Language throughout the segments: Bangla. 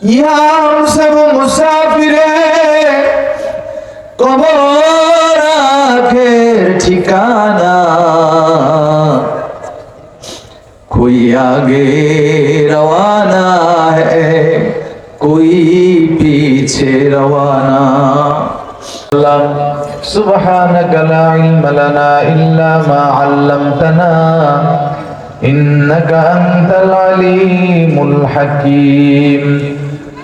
ইহা हम सब मुसाफिर কবর আখের ঠিকানা कोई आगे रवाना है कोई पीछे रवाना سبحانك لا علم لنا إلا ما علمتنا إنك أنت العليم الحكيم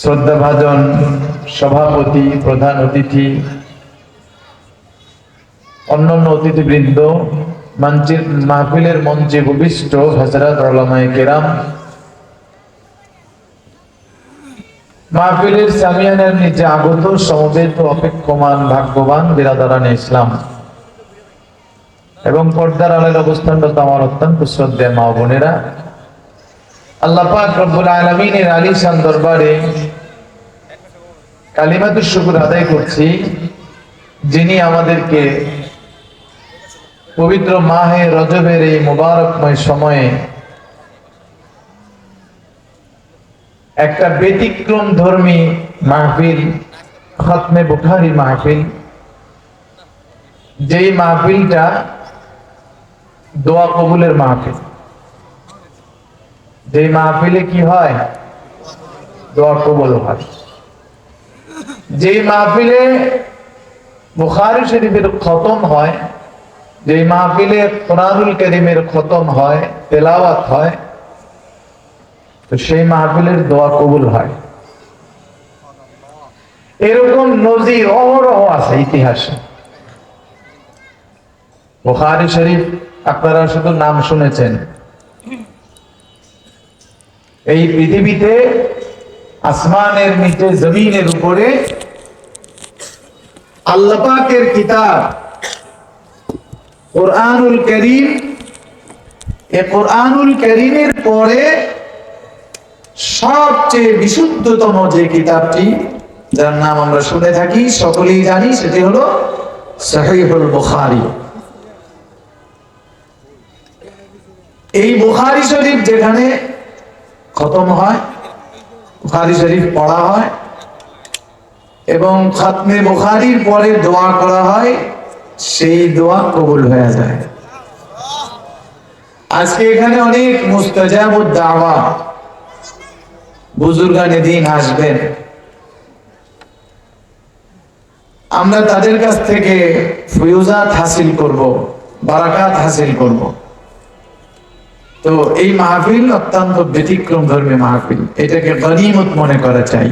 শ্রদ্ধাভাজন সভাপতি, প্রধান অতিথি, অন্যান্য অতিথিবৃন্দ মঞ্চের মাহফিলের মঞ্চে ভূমিষ্ঠ হজরত ওলামায়ে কেরাম, মাহফিলের সামিয়ানের নিচে আগত, সমবেত, অপেক্ষমান, ভাগ্যবান, বিরাদারান ইসলাম এবং পর্দার আলের অবস্থানরত আমার অত্যন্ত শ্রদ্ধেয় মা বোনেরা, আল্লাহ রব্বুল আলমিনের আলিশান দরবারে কালিমাতুর শুকুর আদায় করছি, যিনি আমাদেরকে পবিত্র মাহে রজবের এই মুবারকময় সময়ে একটা ব্যতিক্রম ধর্মী মাহফিল, খতমে বুখারি মাহফিল, যেই মাহফিলটা দোয়া কবুলের মাহফিল। যেই মাহফিলে কি হয়? দোয়া কবুল হয়। যেই মাহফিলে বুখারি শরীফের খতম হয় যে মাহফিলে কোরআনুল করিমের খতম হয়, তেলাওয়াত হয়, তো সেই মাহফিলের দোয়া কবুল হয়। এরকম নজির অহরহ আছে ইতিহাসে। বুখারি শরীফ, আপনারা শুধু নাম শুনেছেন। এই পৃথিবীতে আসমানের নিচে জমিনের উপরে আল্লাপাকের কিতাব কোরআনুল করিম, এ কোরআনুল করিমের পরে সবচেয়ে বিশুদ্ধতম যে কিতাবটি, যার নাম আমরা শুনে থাকি, সকলেই জানি, সেটি হলো সহিহুল বুখারী। এই বুখারি শরীফ যেখানে খতম হয়, বুখারি শরীফ পড়া হয় এবং খাতমে বুখারীর পরে দোয়া করা হয়, সেই দোয়া কবুল হয়ে যায়। আজকে এখানে অনেক মুস্তাজাব দাওয়া। বুজুর্গানে দিন আসবেন। আমরা তাদের কাছ থেকে ফিউজাত হাসিল করব, বারাকাত হাসিল করব। তো এই মাহফিল অত্যন্ত ব্যতিক্রম ধর্মী মাহফিল। এটাকে গনিমত মনে করা চাই।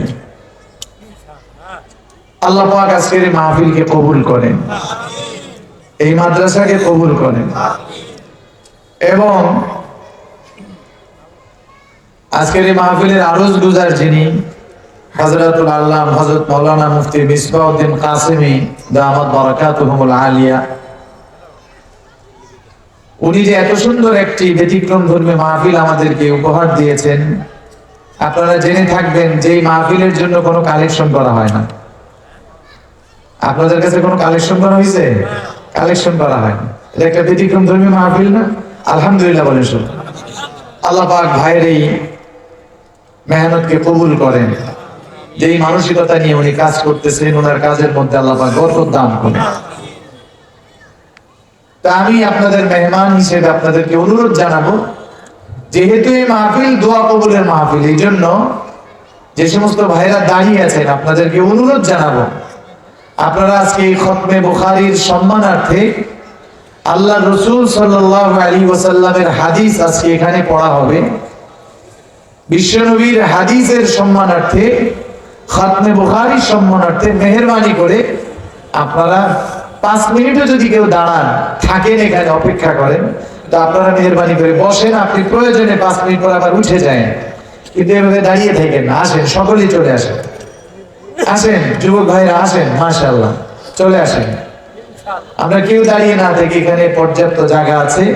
আল্লাহ পাক আজকের এই মাহফিলকে কবুল করেন। এই মাদ্রাসাকে কবুল করেন। এবং আজকের এই মাহফিলের আরজ গুজার যিনি হজরতুল আল্লাহ হজরত মৌলানা মুফতি মিসবাউদ্দিন কাসেমি, দামাত বারাকাতুহুমুল আলিয়া, উনি যে এত সুন্দর একটি ব্যতিক্রম ধর্মী মাহফিল আমাদেরকে উপহার দিয়েছেন, আপনারা জেনে থাকবেন যে এই মাহফিলের জন্য কোনো কালেকশন করা হয় না। আপনাদের কাছে কোনো কালেকশন করা হয়েছে? কালেকশন করা হয় এটা একটা ব্যতিক্রম ধর্মী মাহফিল না? আলহামদুলিল্লাহ বলেন শুধু আল্লাহ পাক ভাইয়ের এই মেহনতকে কবুল করেন। যেই মানসিকতা নিয়ে উনি কাজ করতেছেন ওনার কাজের মধ্যে আল্লাহ পাক বরকত দান করেন। তা আমি আপনাদের মেহমান হিসেবে আপনাদেরকে অনুরোধ জানাব, যেহেতু এই মাহফিল দোয়া কবুলের মাহফিল এই জন্য যে সমস্ত ভাইরা দাঁড়িয়ে আছেন, আপনাদেরকে অনুরোধ জানাব আপনারা আজকে এই খতমে বুখারির সম্মানার্থে আল্লাহ রসুল সাল্লাহ আলী ওসাল্লামের হাদিস আজকে এখানে পড়া হবে। বিশ্বনবীর হাদিসের সম্মানার্থে, খতমে বুখারির সম্মানার্থে মেহরবানি করে আপনারা পাঁচ মিনিটও যদি কেউ দাঁড়ান, থাকেন এখানে, অপেক্ষা করেন, তো আপনারা মেহরবানি করে বসেন, আপনি প্রয়োজনে পাঁচ মিনিট পর আবার উঠে যায় কিন্তু এভাবে দাঁড়িয়ে থাকেন আসেন, সকলেই চলে আসেন। আসেন, যুবক ভাইরা, আসেন, মাশাআল্লাহ। চলে আসেন। আমরা কেউ দাঁড়িয়ে না থেকে এখানে পর্যাপ্ত জায়গা আছে।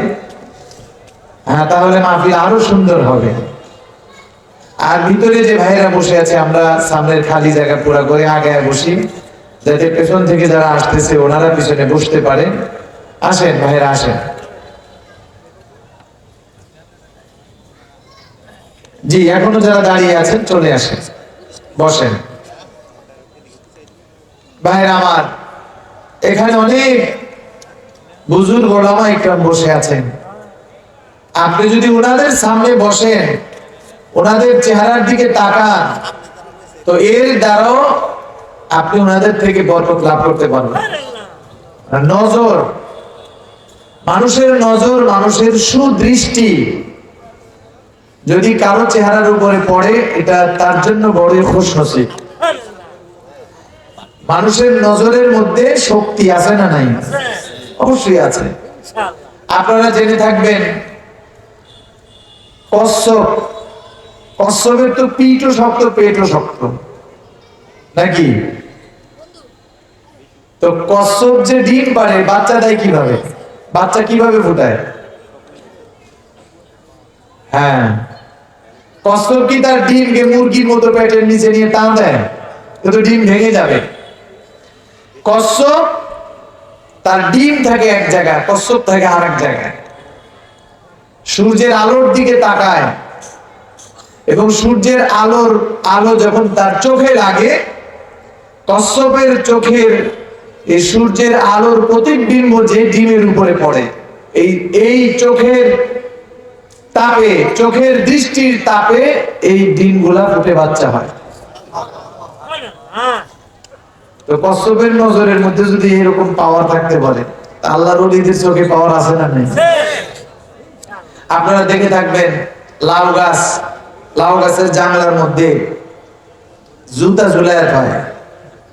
হ্যাঁ তাহলে মাহফিল আরও সুন্দর হবে। আর ভিতরে যে ভাইরা বসে আছে, আমরা সামনের খালি জায়গা পুরা করে আগে বসি, যাতে পেছন থেকে যারা আসতেছে, ওনারা পিছনে বসতে পারে। আসেন, ভাইরা, আসেন। জি, এখনও যারা দাঁড়িয়ে আছেন, চলে আসেন। বসেন। ভাইরা আমার, এখানে অনেক বুজুর্গ ওলামা একরাম বসে আছেন। আপনি যদি ওনাদের সামনে বসেন, ওনাদের চেহারার দিকে তাকান, তো এর দ্বারাও আপনি ওনাদের থেকে বরকত লাভ করতে পারবেন। নজর, মানুষের নজর, মানুষের সুদৃষ্টি যদি কারও চেহারার উপরে পড়ে, এটা তার জন্য বড় খুশ নসিব মানুষের নজরের মধ্যে শক্তি আছে না নাই? অবশ্যই আছে। আপনারা জেনে থাকবেন, কচ্ছপ, কচ্ছপের তো পিঠও শক্ত, পেটও শক্ত। নাকি? তো কচ্ছপ যে ডিম পারে বাচ্চা দেয় কীভাবে? বাচ্চা কীভাবে ফুটায়? হ্যাঁ। কচ্ছপ কি তার ডিমকে মুরগির মতো পেটের নিচে নিয়ে টান দেয়? তো ডিম ভেঙে যাবে। কচ্ছপ, তার ডিম থাকে এক জায়গায়, কচ্ছপ থাকে আর এক জায়গায়। সূর্যের আলোর দিকে তাকায় এবং সূর্যের আলোর আলো যখন তার চোখে লাগে কশ্যপের চোখের এই সূর্যের আলোর প্রতিবিম্ব যে ডিমের উপরে পড়ে, এই এই চোখের তাপে, চোখের দৃষ্টির তাপে এই ডিমগুলা ফুটে বাচ্চা হয়। তো কশ্যপের নজরের মধ্যে যদি এরকম পাওয়ার থাকতে পারে আল্লাহর ওলিদের চোখে পাওয়ার আছে না নেই? আপনারা দেখে থাকবেন, লাউ গাছ, লাউ গাছের জানলার মধ্যে জুতা ঝুলায় হয়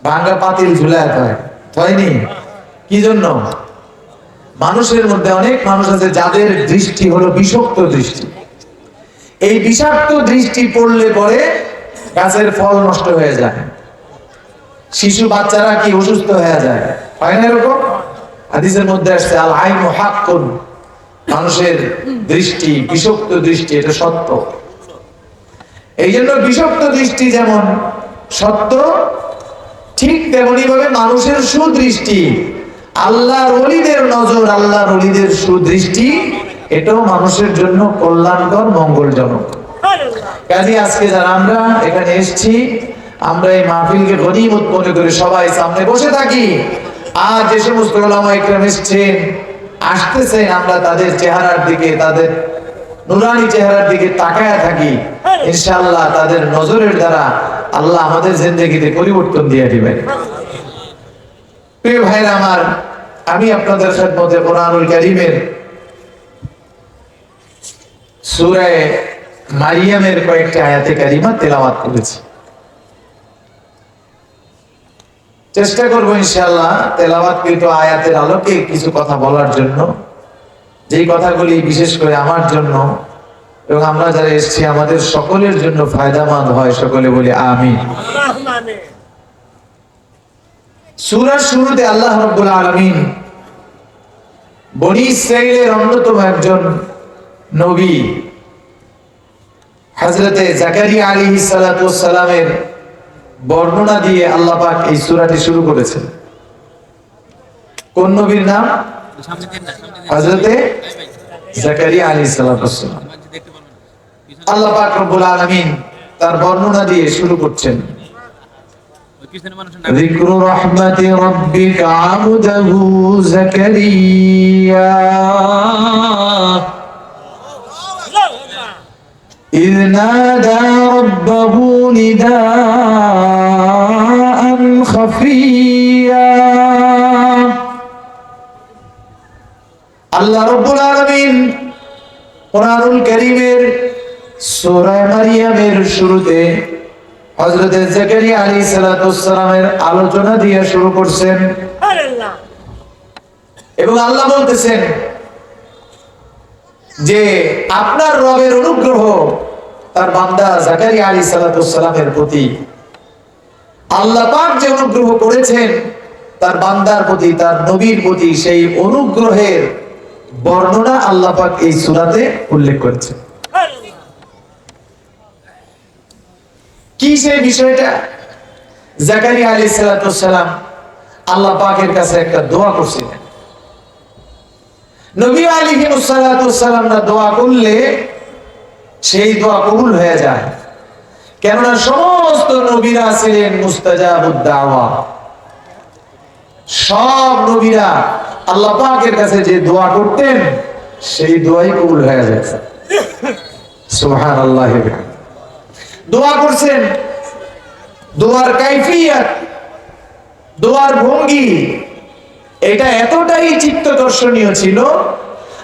ভাঙ্গা পাতিল ঝুলায় হয় হয়নি কি জন্য? মানুষের মধ্যে অনেক মানুষ আছে যাদের দৃষ্টি হলো বিষাক্ত দৃষ্টি। এই বিষাক্ত দৃষ্টি পড়লে পরে গাছের ফল নষ্ট হয়ে যায়। শিশু বাচ্চারা কি অসুস্থ হয়ে যায়? হয় না এরকম? হাদিসের মধ্যে আসছে আল আইন হাক্কুন মানুষের দৃষ্টি, বিষাক্ত দৃষ্টি, এটা সত্য। এই জন্য বিষাক্ত দৃষ্টি যেমন সত্য, ঠিক তেমনি ভাবে মানুষের সুদৃষ্টি। আল্লাহর অলিদের নজর, আল্লাহর অলিদের সুদৃষ্টি, এটাও মানুষের জন্য কল্যাণকর, মঙ্গলজনক। কাজে আজকে যারা আমরা এখানে এসেছি আমরা এই মাহফিলকে গনিমত মনে করে সবাই সামনে বসে থাকি। আর যে সমস্ত ওলামা এসছেন, আসতেছেন, আমরা তাদের চেহারার দিকে, তাদের নুরানি চেহারার দিকে তাকায় থাকি। ইনশাআল্লাহ তাদের নজরের দ্বারা আল্লাহ আমাদের জিন্দগিতে পরিবর্তন দিয়ে দিবেন। প্রিয় ভাইরা আমার, আমি আপনাদের খেদমতে কোরআনুল কারীমের সূরা মারিয়ামের কয়েকটা আয়াতে কারিমা তেলাওয়াত করেছি। চেষ্টা করব ইনশাআল্লাহ তেলাওয়াতকৃত আয়াতের আলোকে কিছু কথা বলার জন্য। যেই কথাগুলি বিশেষ করে আমার জন্য এবং আমরা যারা এসেছি, আমাদের সকলের জন্য ফায়দামন্দ হয়, সকলে বলি আমি সূরার শুরুতে আল্লাহ রাব্বুল আলামিন বনি ইসরাইলের অন্যতম একজন নবী, হযরতে জাকারিয়া আলী সালাতু ওয়াস সালামের বর্ণনা দিয়ে আল্লাহ পাক এই সূরাটি শুরু করেছেন কোন নবীর নাম হযরতে জাকারিয়া আলাইহিস সালাতু ওয়াস সালাম আল্লাহ পাক রব্বুল আলামিন তার বর্ণনা দিয়ে শুরু করছেন ذكر رحمة ربك عبده زكريا إذ نادى ربه نداء خفيا আল্লাহ রব্বুল আলামিন কোরআনুল কারীমের সূরা মারিয়ামের শুরুতে হযরত জাকারিয়া আলাইহিস সালাতু সালামের আলোচনা দিয়ে শুরু করছেন এবং আল্লাহ বলতেছেন যে আপনার রবের অনুগ্রহ তার বান্দা জাকারিয়া আলী সালাতামের প্রতি। আল্লাহ পাক যে অনুগ্রহ করেছেন, তার বান্দার প্রতি, তার নবীর প্রতি সেই অনুগ্রহের বর্ণনা আল্লাহ পাক এই সূরাতে উল্লেখ করেছেন। কি সেই বিষয়টা? জাকারিয়া আলী সালাতাম আল্লাহ পাকের কাছে একটা দোয়া করছিলেন। নবী আলী সালাতামরা দোয়া করলে সেই দোয়া কবুল হয়ে যায়। কেননা সমস্ত নবীরা ছিলেন মুস্তাজাবুদ্দাওয়া। সব নবীরা আল্লাহ পাকের কাছে যে দোয়া করতেন, সেই দোয়াই কবুল হয়ে যায়। সুবহানাল্লাহ। দোয়া করছেন, দোয়ার কাইফিয়াত, দোয়ার ভঙ্গি, এটা এতটাই চিত্ত দর্শনীয় ছিল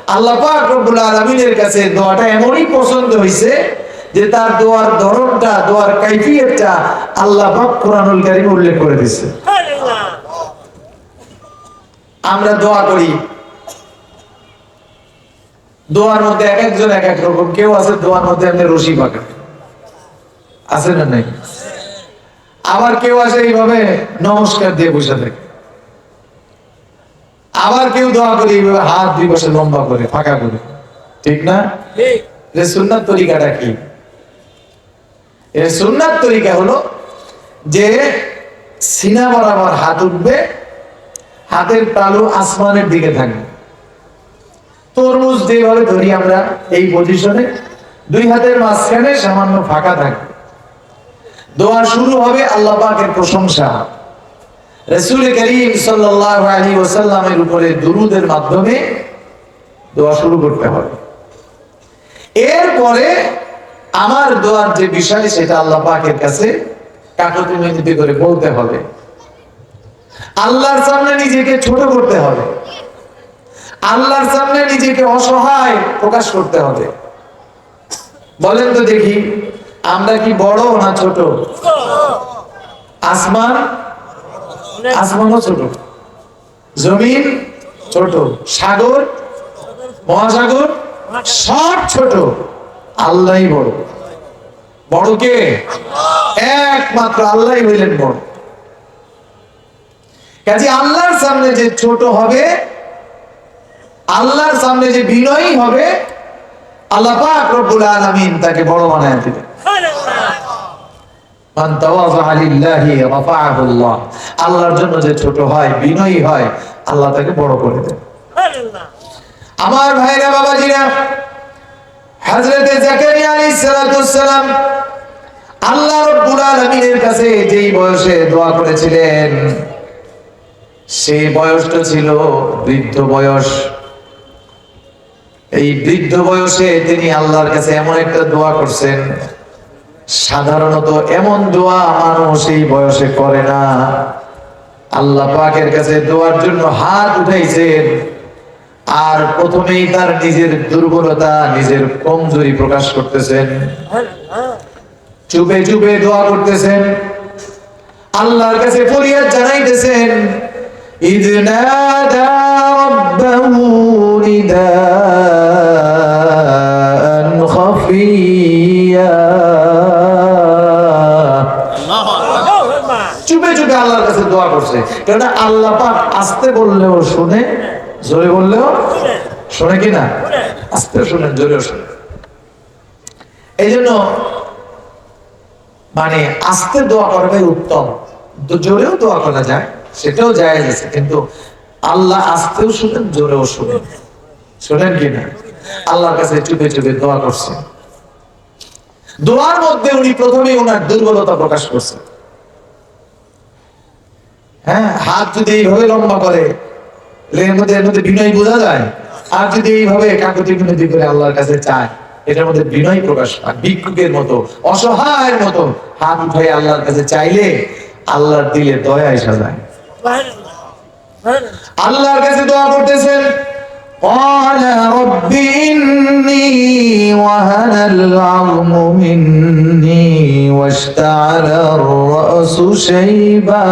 আল্লাহ পাক রব্বুল আলামিনের কাছে দোয়াটা এমনই পছন্দ হয়েছে যে তার দোয়ার ধরনটা, দোয়ার কাইফিয়তটা আল্লাহ কোরআনুল উল্লেখ করে আমরা দোয়া করি। দোয়ার মধ্যে এক একজন এক এক রকম, কেউ আছে দোয়ার মধ্যে এমনি রশি পাকা। আছে না নাই? আবার কেউ আছে এইভাবে নমস্কার দিয়ে বসে থাকে। আবার কেউ দোয়া করে এইভাবে হাত দুই পাশে লম্বা করে ফাঁকা করে। ঠিক না? যে সুন্নাত তরিকাটা কি? এর সুন্নাত তরিকা হলো যে সিনা বরাবর হাত উঠবে হাতের তালু আসমানের দিকে থাকবে। তরমুজ যেভাবে ধরি আমরা এই পজিশনে দুই হাতের মাঝখানে সামান্য ফাঁকা থাকবে। দোয়া শুরু হবে আল্লাহ পাকের প্রশংসা। রসুল করিম সাল্লাল্লাহু আলাইহি ওয়াসাল্লামের উপরে দুরুদের মাধ্যমে দোয়া শুরু করতে হবে এরপরে আমার দোয়ার যে বিষয় সেটা আল্লাহ পাকের কাছে কাকতি মিনতি করে বলতে হবে। আল্লাহর সামনে নিজেকে ছোট করতে হবে। আল্লাহর সামনে নিজেকে অসহায় প্রকাশ করতে হবে। বলেন তো দেখি, আমরা কি বড় না ছোট? আসমান আসমানও ছোট। জমিন ছোট সাগর মহাসাগর সব ছোট। আল্লাহই বড়। বড় কে? একমাত্র আল্লাহই হইলেন বড়। কাজে আল্লাহর সামনে যে ছোট হবে আল্লাহর সামনে যে বিনয়ী হবে আল্লাহ পাক রব্বুল আলামিন তাকে বড় বানায় দিবেন মান তাওয়াযা লিল্লাহি রাফাআহু আল্লাহ আল্লাহর জন্য যে ছোট হয় বিনয়ী হয় আল্লাহ তাকে বড় করে দেন আমার ভাইরা বাবাজিরা হযরতে জাকারিয়া আলাইহিস সালাম আল্লাহ রাব্বুল আলামিনের কাছে যেই বয়সে দোয়া করেছিলেন সেই বয়সটা ছিল বৃদ্ধ বয়স। এই বৃদ্ধ বয়সে তিনি আল্লাহর কাছে এমন একটা দোয়া করছেন সাধারণত এমন দোয়া মানুষ এই বয়সে করে না আল্লাহ পাকের কাছে দোয়ার জন্য হাত উঠাইছেন আর প্রথমেই তার নিজের দুর্বলতা নিজের কমজোরি প্রকাশ করতেছেন চুপে চুপে দোয়া করতেছেন আল্লাহর কাছে ফরিয়াদ জানাইতেছেন إذ نادى ربه نداء خفيا চুপে চুপে আল্লাহর কাছে দোয়া করছে। কেননা আল্লাহ পাক আসতে বললেও শুনে জোরে বললেও শুনে কি না আস্তে শুনেন জোরেও শুনে এই জন্য মানে আস্তে দোয়া করবে উত্তম। জোরেও দোয়া করা যায় সেটাও যায় আছে কিন্তু আল্লাহ আসতেও শুনেন জোরেও শুনেন। শুনেন কি না আল্লাহর কাছে চুপে চুপে দোয়া করছেন দোয়ার মধ্যে উনি প্রথমে ওনার দুর্বলতা প্রকাশ করছেন। হ্যাঁ হাত যদি এইভাবে লম্বা করে এর মধ্যে এর মধ্যে বিনয় বোঝা যায়। আর যদি এইভাবে কাকতি মিনতি করে আল্লাহর কাছে চায় এটার মধ্যে বিনয় প্রকাশ পায় ভিক্ষুকের মতো অসহায়ের মতো হাত উঠাই আল্লাহর কাছে চাইলে আল্লাহর দিলে দয়া এসা যায় আল্লাহর কাছে দোয়া করতেছেন قال رب إني وهن العظم مني واشتعل الرأس شيبا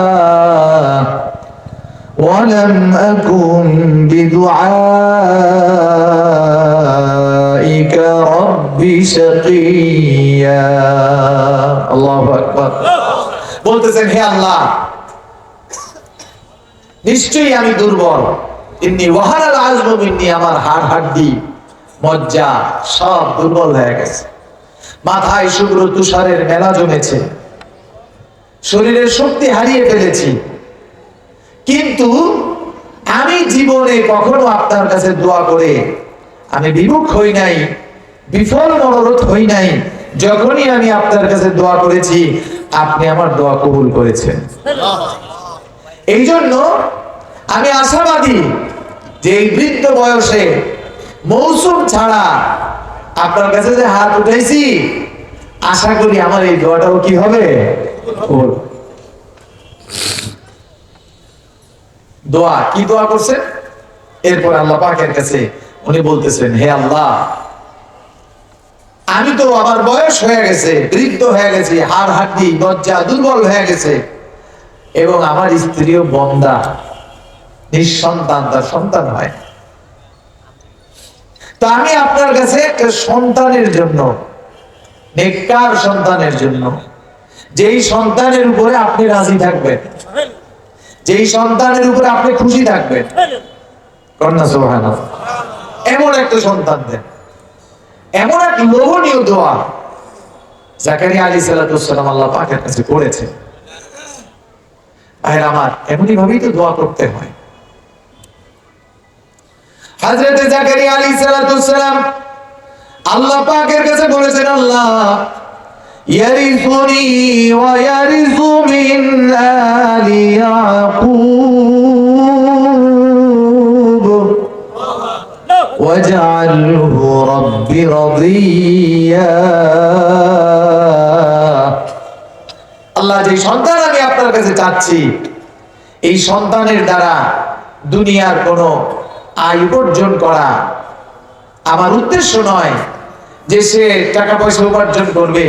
ولم أكن بدعائك أولئك ربي شقيا الله أكبر বলতেছেন হে আল্লাহ নিশ্চয়ই আমি দুর্বল ইন্নি ওয়াহারাল আজমু মিন্নি আমার হাড় হাড্ডি মজ্জা সব দুর্বল হয়ে গেছে। মাথায় শুভ্র তুষারের মেলা জমেছে। শরীরের শক্তি হারিয়ে ফেলেছি। কিন্তু আমি জীবনে কখনো আপনার কাছে দোয়া করে আমি বিমুখ হই নাই বিফল মনোরথ হই নাই। যখনই আমি আপনার কাছে দোয়া করেছি আপনি আমার দোয়া কবুল করেছেন। এই জন্য আমি আশাবাদী যে বৃদ্ধ বয়সে মৌসুম ছাড়া আপনার কাছে যে হাত উঠাইছি, আশা করি আমার এই দোয়াটাও কি হবে? দোয়া, কি দোয়া করছেন? এরপর আল্লাহ পাকের কাছে উনি বলতেছেন, হে আল্লাহ, আমি তো আমার বয়স হয়ে গেছে, বৃদ্ধ হয়ে গেছে, হাড় হাড্ডি, লজ্জা দুর্বল হয়ে গেছে এবং আমার স্ত্রীও বন্দা। নিঃসন্তান, তার সন্তান হয়। তো আমি আপনার কাছে একটা সন্তানের জন্য, নেককার সন্তানের জন্য, যেই সন্তানের উপরে আপনি রাজি থাকবেন, যেই সন্তানের উপরে আপনি খুশি থাকবেন, কন্যা সোহানা এমন একটা সন্তান দেন। এমন এক লোভনীয় দোয়া জাকারিয়া আলী সালাতাম আল্লাহ পাকের কাছে করেছে। ভাইয়ের আমার, এমনই ভাবেই তো দোয়া করতে হয়। হযরত জাকারিয়া আলাইহিস সালাতু সালাম আল্লাহ পাকের কাছে বলেছেন, আল্লাহ, ইয়ারিসুনি ওয়া ইয়ারিসু মিন আলি ইয়াকুব ওয়াজআলহু রাব্বি রাদিয়া আল্লাহ, যে সন্তান আমি আপনার কাছে চাচ্ছি, এই সন্তানের দ্বারা দুনিয়ার কোনো আয় উপার্জন করা। আমার উদ্দেশ্য নয় যে সে টাকা পয়সা উপার্জন করবে,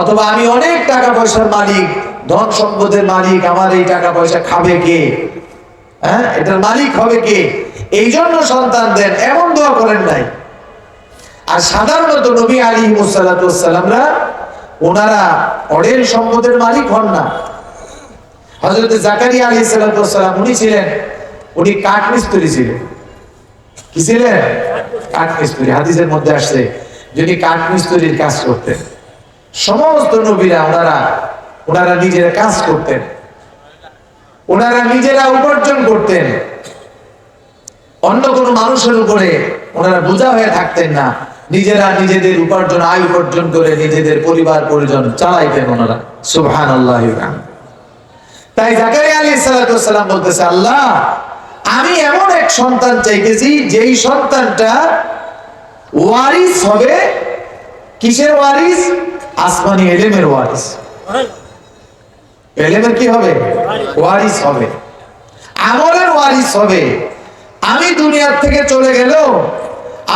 অথবা আমি অনেক টাকা পয়সার মালিক, ধন সম্পদের মালিক, আমার এই টাকা পয়সা খাবে কে? হ্যাঁ এটার মালিক হবে কে? এই জন্য সন্তান দেন, এমন দোয়া করেন নাই। আর সাধারণত নবী আলী মুসাল্লামরা ওনারা অডেল সম্পদের মালিক হন না। হজরত জাকারিয়া আলী সাল্লাম উনি ছিলেন, উনি কাঠ মিস্ত্রি ছিলেন। হাদিসের মধ্যে আসছে, যদি কাজ করতেন। সমস্ত নবীরা ওনারা ওনারা নিজেরা কাজ করতেন। ওনারা নিজেরা উপার্জন করতেন। অন্য কোন মানুষের উপরে ওনারা বোঝা হয়ে থাকতেন না। নিজেরা নিজেদের উপার্জন, আয় উপার্জন করে নিজেদের পরিবার, পরিজন চালাইতেন ওনারা। সুবহান তাই জাকারিয়া আলী সালাম বলতেছে, আল্লাহ আমি এমন এক সন্তান চাইতেছি, যেই সন্তানটা ওয়ারিস হবে। কিসের ওয়ারিস? আসমানি এলেমের ওয়ারিস। এলেমের কি হবে? ওয়ারিস হবে। আমলের ওয়ারিস হবে। আমি দুনিয়ার থেকে চলে গেল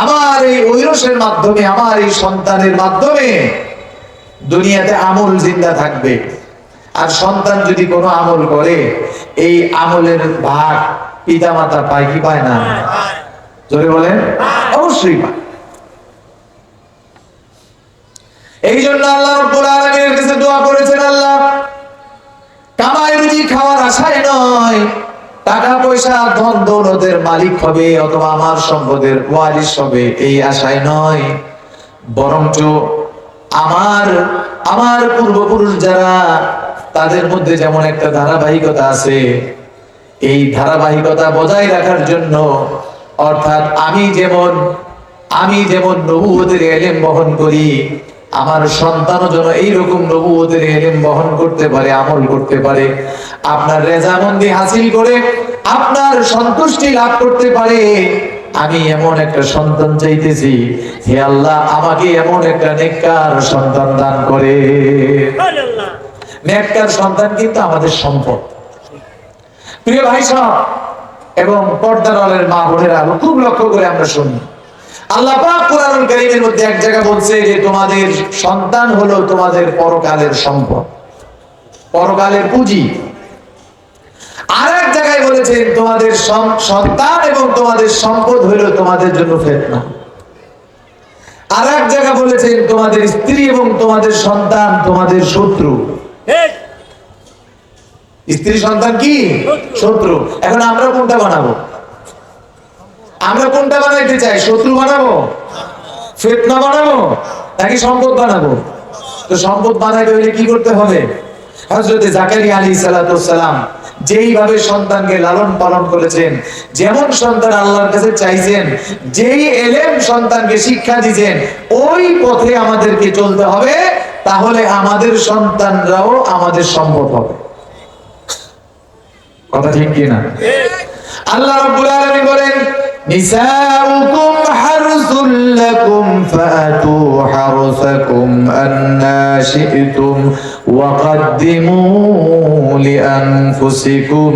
আমার এই ঐরসের মাধ্যমে, আমার এই সন্তানের মাধ্যমে দুনিয়াতে আমল জিন্দা থাকবে। আর সন্তান যদি কোনো আমল করে এই আমলের ভাগ পিতা মাতা পায় কি পায় না? জোরে বলেন? অবশ্যই পায়। এই জন্য আল্লাহ রব্বুল আলামিনের কাছে দোয়া করেছেন আল্লাহ কামাই রুজি খাওয়ার আশায় নয় টাকা পয়সা ধন দৌলতের মালিক হবে অথবা আমার সম্পদের ওয়ারিস হবে এই আশায় নয়। বরঞ্চ আমার আমার পূর্বপুরুষ যারা তাদের মধ্যে যেমন একটা ধারাবাহিকতা আছে, এই ধারাবাহিকতা বজায় রাখার জন্য, অর্থাৎ আমি যেমন আমি যেমন নবুয়তের এলেম বহন করি, আমার সন্তানও যেন এইরকম নবুয়তের এলেম বহন করতে পারে, আমল করতে পারে, আপনার রেজামন্দি হাসিল করে, আপনার সন্তুষ্টি লাভ করতে পারে, আমি এমন একটা সন্তান চাইতেছি, হে আল্লাহ, আমাকে এমন একটা নেককার সন্তান দান করে। নেককার সন্তান কিন্তু আমাদের সম্পদ। প্রিয় ভাই সব, এবং পর্দার আলের মা বোনেরা খুব লক্ষ্য করে আমরা শুনি। আল্লাহ পাক কোরআনুল কারীমের মধ্যে এক জায়গা বলছে যে, তোমাদের সন্তান হলো তোমাদের পরকালের সম্পদ। পরকালের পুঁজি। আর এক জায়গায় বলেছেন তোমাদের সন্তান এবং তোমাদের সম্পদ হলো তোমাদের জন্য ফেতনা। আর এক জায়গা বলেছেন তোমাদের স্ত্রী এবং তোমাদের সন্তান তোমাদের শত্রু। স্ত্রী সন্তান কি? শত্রু। এখন আমরা কোনটা বানাবো? আমরা কোনটা বানাইতে চাই? শত্রু বানাবো? ফেতনা বানাবো? নাকি সম্পদ বানাবো? তো সম্পদ বানাইতে হলে কি করতে হবে? হজরতে জাকারি আলী যেইভাবে সন্তানকে লালন পালন করেছেন, যেমন সন্তান আল্লাহর কাছে চাইছেন, যেই এলেম সন্তানকে শিক্ষা দিয়েছেন, ওই পথে আমাদেরকে চলতে হবে। তাহলে আমাদের সন্তানরাও আমাদের সম্ভব হবে। কথা ঠিক কি না? আল্লাহ রাব্বুল আলামিন বলেন, নিসাউকুম হারসুল লাকুম ফাতু হারসাকুম আন্না শি'তুম লিআনফুসিকুম।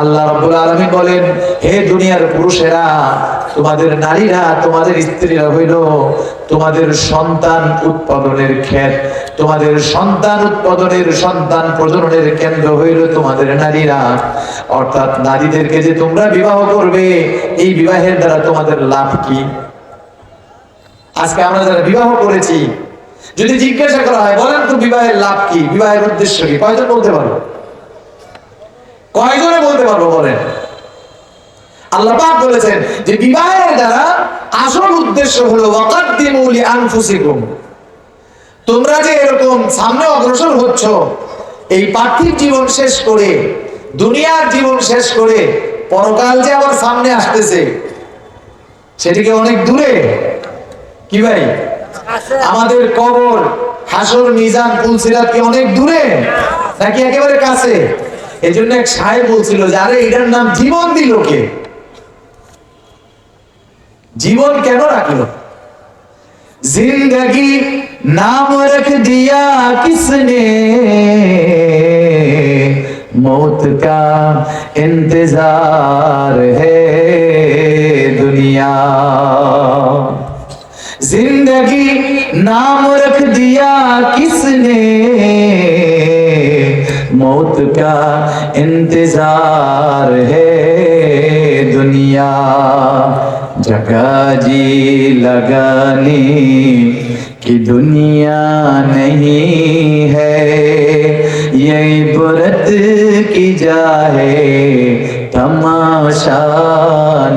আল্লাহ আলামিন বলেন, হে দুনিয়ার পুরুষেরা তোমাদের নারীরা, তোমাদের স্ত্রীরা হইল তোমাদের সন্তান উৎপাদনের ক্ষেত। তোমাদের সন্তান উৎপাদনের, সন্তান প্রজননের কেন্দ্র হইল তোমাদের নারীরা। অর্থাৎ নারীদেরকে যে তোমরা বিবাহ করবে, এই বিবাহের দ্বারা তোমাদের লাভ কি? আজকে আমরা যারা বিবাহ করেছি, যদি জিজ্ঞাসা করা হয়, বলেন তো বিবাহের লাভ কি? বিবাহের উদ্দেশ্য কি? কয়জন বলতে পারব কয়জনে বলতে পারব বলেন? আল্লাহ বলেছেন যে বিবাহের দ্বারা আসল উদ্দেশ্য হলো ওয়াকাদ্দিমু লিআনফুসিকুম। তোমরা যে এরকম সামনে অগ্রসর হচ্ছ, এই পার্থিব জীবন শেষ করে, দুনিয়ার জীবন শেষ করে, পরকাল যে আবার সামনে আসতেছে, সেটিকে অনেক দূরে। কি ভাই? আমাদের কবর, হাসর, মিজান, পুলসিরাত কি অনেক দূরে? নাকি একেবারে কাছে? এই জন্য এক সাহেব বলছিল যে, আরে, এটার নাম জীবন দিল কে? جیون জীবন কেন রাখলো? زندگی نام رکھ دیا کس نے موت کا انتظار ہے دنیا زندگی نام رکھ دیا کس نے موت کا انتظار ہے دنیا جگہ جی لگانے کی دنیا نہیں ہے۔ یہ عبرت کی جاہے تماشا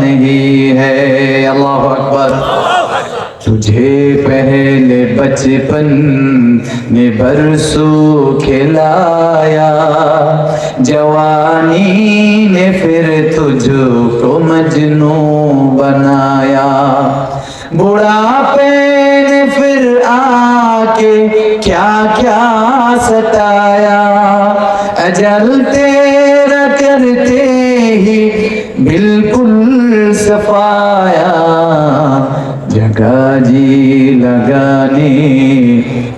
نہیں ہے۔ اللہ اکبر۔ تجھے پہلے بچپن نے برسوں کھلایا۔ جوانی نے پھر تجھ کو مجنو بنایا۔ بڑا پین پھر آ کے کیا کیا ستایا۔ اجل تیرا کرتے ہی بالکل जगह जी लगाने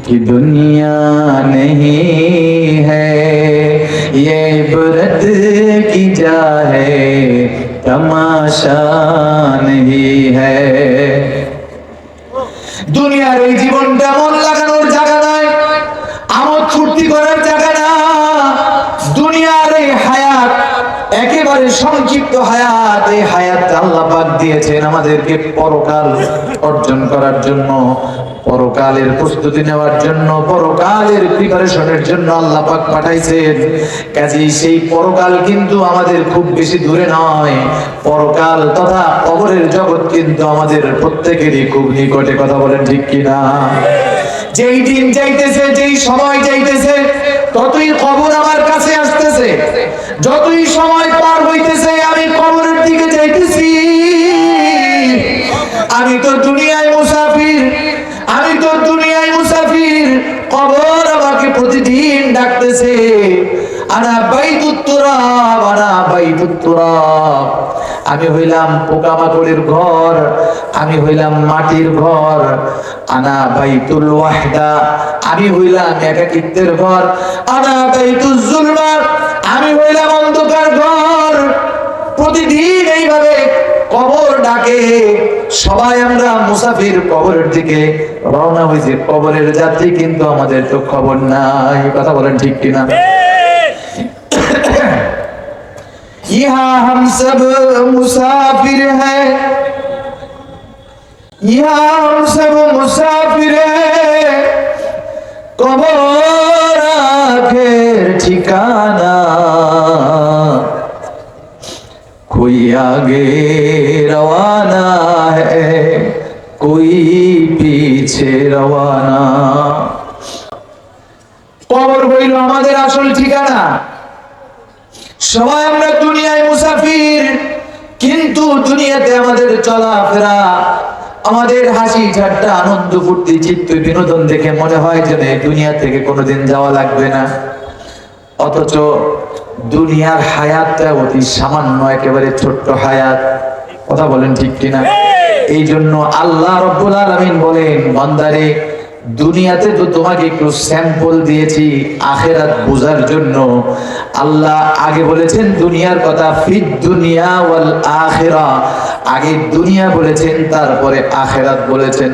की दुनिया नहीं है ये इबरत की जा है तमाशा नहीं है দুনিয়ার এই জীবনটা মন লাগানোর জায়গা নয় আমোদ ফুর্তি করার জায়গা একেবারে সংক্ষিপ্ত হায়াত, এই হায়াত আল্লাহ পাক দিয়েছেন আমাদেরকে পরকাল অর্জন করার জন্য, পরকালের প্রস্তুতি নেওয়ার জন্য, পরকালের প্রিপারেশনের জন্য আল্লাহ পাক পাঠাইছেন। কাজেই সেই পরকাল কিন্তু আমাদের খুব বেশি দূরে নয়। পরকাল তথা কবরের জগৎ কিন্তু আমাদের প্রত্যেকেরই খুব নিকটে, কথা বলেন ঠিক কিনা? যেই দিন যাইতেছে, যেই সময় যাইতেছে, ততই কবর আমার কাছে আসতেছে যতই সময় পার হইতেছে, আমি কবরের দিকে যাইতেছি। আমি তো দুনিয়ায় মুসাফির, আমি তো দুনিয়ায় মুসাফির, কবর আমাকে প্রতিদিন ডাকতেছে। আনা বাইতুত তুরাব আনা বাইতুত তুরাব আমি হইলাম পোকামাকড়ের ঘর, আমি হইলাম মাটির ঘর। আনা বাইতুল ওয়াহদা, আমি হইলাম একাকিত্বের ঘর। আনা বাইতুল জুলমা আমি হইলাম অন্ধকার ঘর। প্রতিদিন এইভাবে কবর ডাকে। সবাই আমরা মুসাফির কবরের দিকে রওনা হয়েছি। কবরের যাত্রী কিন্তু আমাদের তো খবর নাই। কথা বলেন ঠিক কিনা? ইহা হাম সব মুসাফির হ্যাঁ ইহা হাম সব মুসাফির হ্যাঁ কবর ঠিকানা কই আগে রওয়ানা হে কই পিছে রওয়ানা? কবর হইল আমাদের আসল ঠিকানা। সবাই আমরা দুনিয়ায় মুসাফির, কিন্তু দুনিয়াতে আমাদের চলাফেরা, আমাদের হাসি ঝাট্টা আনন্দ ফুর্তি, চিত্ত বিনোদন দেখে মনে হয় যে দুনিয়া থেকে কোনোদিন যাওয়া লাগবে না। অথচ দুনিয়ার হায়াতটা অতি সামান্য, একেবারে ছোট্ট হায়াত। কথা বলেন ঠিক কিনা? এই জন্য আল্লাহ রব্বুল আলামিন বলেন, বান্দারে, দুনিয়াতে তো তোমাকে একটু স্যাম্পল দিয়েছি আখেরাত বোঝার জন্য। আল্লাহ আগে বলেছেন দুনিয়ার কথা, ফিদ দুনিয়া ওয়াল আখেরা। আগে দুনিয়া বলেছেন, তারপরে আখেরাত বলেছেন।